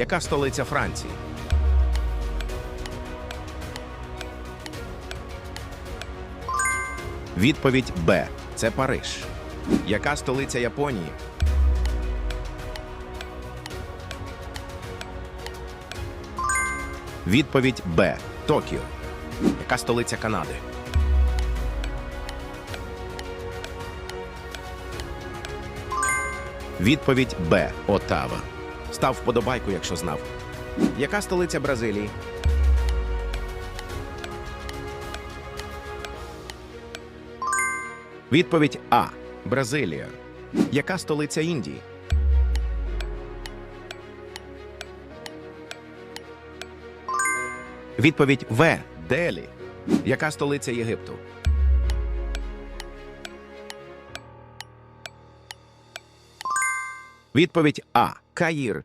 Яка столиця Франції? Відповідь Б. Це Париж. Яка столиця Японії? Відповідь Б. Токіо. Яка столиця Канади? Відповідь Б. Отава. Став вподобайку, якщо знав. Яка столиця Бразилії? Відповідь А. Бразилія. Яка столиця Індії? Відповідь В. Делі. Яка столиця Єгипту? Відповідь А. Каїр.